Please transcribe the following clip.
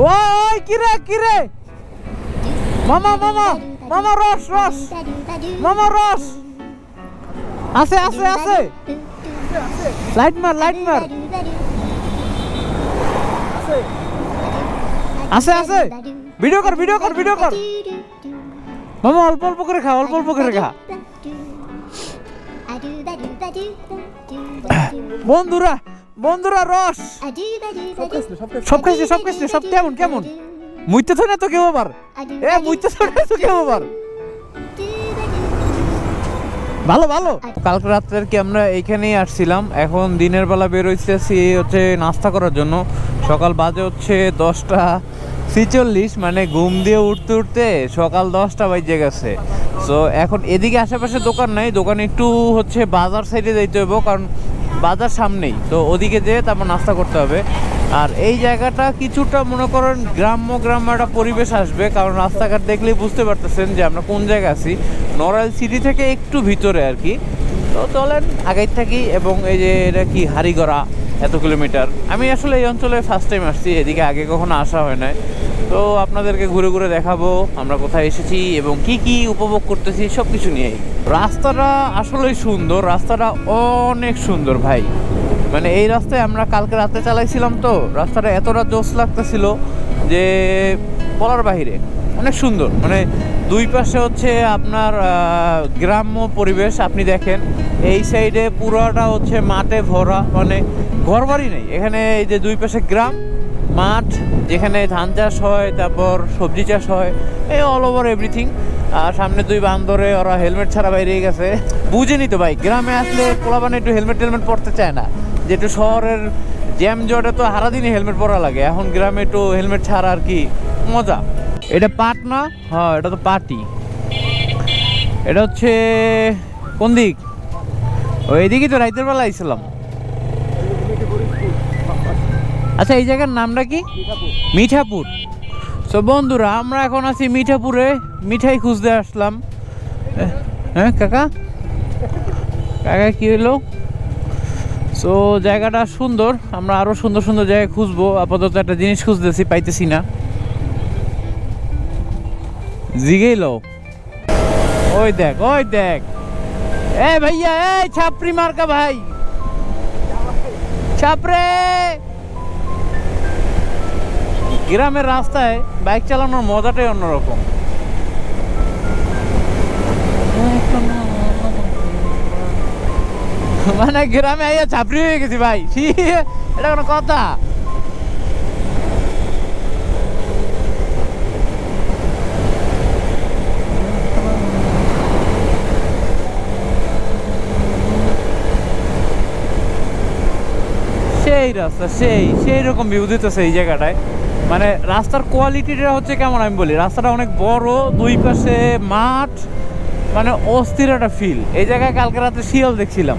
ওই কিরে কিরে মামা মামা মামা রস রস মামা রস আছে আছে আছে লাইট মার লাইট মার আছে আছে ভিডিও কর ভিডিও কর ভিডিও কর মামা অল্প অল্প খা অল্প অল্প খা বন্ধুরা বন্ধুরা রস! সব খাইছে সব খাইছে সব কেমন কেমন? মুইতে না তো কেউ আবার? এ মুইতে না তো কেউ আবার? ভালো ভালো। কালকে রাত্রের কি আমরা এইখানেই আসছিলাম? এখন দিনের বেলা বের হইতেছি হচ্ছে নাস্তা করার জন্য। সকাল বাজে হচ্ছে দশটা ছিচল্লিশ মানে ঘুম দিয়ে উঠতে উঠতে সকাল দশটা বাজে গেছে। তো এখন এদিকে আশেপাশে দোকান নাই। দোকান একটু হচ্ছে বাজার সাইডে যাইতে হইব, কারণ বাজার সামনেই। তো ওদিকে যেয়ে তারপর নাস্তা করতে হবে। আর এই জায়গাটা কিছুটা মনে করেন গ্রাম্য গ্রাম্য একটা পরিবেশ আসবে, কারণ রাস্তাঘাট দেখলেই বুঝতে পারতেছেন যে আমরা কোন জায়গায় আছি। নড়াইল সিটি থেকে একটু ভিতরে আর কি। তো চলেন আগের থাকি এবং এই যে এটা কি হারিগড়া, এত কিলোমিটার। আমি আসলে এই অঞ্চলে ফার্স্ট টাইম আসছি, এদিকে আগে কখনো আসা হয় নাই। তো আপনাদেরকে ঘুরে ঘুরে দেখাবো, আমরা কোথায় এসেছি এবং কি কি উপভোগ করতেছি সব কিছু নিয়েই। রাস্তাটা আসলেই সুন্দর, রাস্তাটা অনেক সুন্দর ভাই। মানে এই রাস্তায় আমরা কালকে রাতে চালাইছিলাম তো, রাস্তাটা এতটা জোস লাগতেছিল যে বলার বাহিরে অনেক সুন্দর। মানে দুই পাশে হচ্ছে আপনার গ্রাম্য পরিবেশ, আপনি দেখেন, এই সাইডে পুরোটা হচ্ছে মাঠে ভরা মানে ঘরবাড়ি নেই। এখানে এই যে দুই পাশে গ্রাম মাঠ যেখানে ধান চাষ হয়, তারপর সবজি চাষ হয়, এই অল ওভার এভরিথিং আর সামনে দুই বান্দরে ওরা হেলমেট ছাড়া বাইরে গেছে। বুঝেনি তো ভাই, গ্রামে আসলে পোলাবানে একটু হেলমেট টেলমেট পরতে চায় না। যে একটু শহরের জ্যাম জটে তো সারাদিনই হেলমেট পরা লাগে। এখন গ্রামে একটু হেলমেট ছাড়া আর কি, মজা। এটা পাট না? হ্যাঁ এটা তো পাটি এটা হচ্ছে, কোন দিক? ওই দিকেই তো রাইতের বেলা আইছিলাম। আচ্ছা এই জায়গার নামটা কি? মিঠাপুর। সো বন্ধুরা আমরা এখন আছি মিঠাপুরে। মিঠাই খুঁজতে আসলাম। এ, হ্যাঁ কাকা? কাকা কি হলো? সো জায়গাটা সুন্দর। আমরা আরও সুন্দর সুন্দর জায়গায় খুঁজবো। আপাতত একটা জিনিস খুঁজতেছি পাইতেছি না। জিগেইল। ওই দেখ ওই দেখ। এ ভাইয়া এই ছাপরি মার্কা ভাই। ছাপরে গ্রামের রাস্তায় বাইক চালানোর মজাটাই অন্যরকম। মানে গ্রামে আইয়া ছাপড়ি হয়ে গেছি ভাই। এটা কোনো কথা? সেই রাস্তা, সেই সেই রকম ভিউ দিতেছে এই জায়গাটায়। মানে রাস্তার কোয়ালিটিটা হচ্ছে কেমন আমি বলি, রাস্তাটা অনেক বড়, দুই পাশে মাঠ মানে অস্থির একটা ফিল এই জায়গায় কালকে রাতে শিয়াল দেখছিলাম।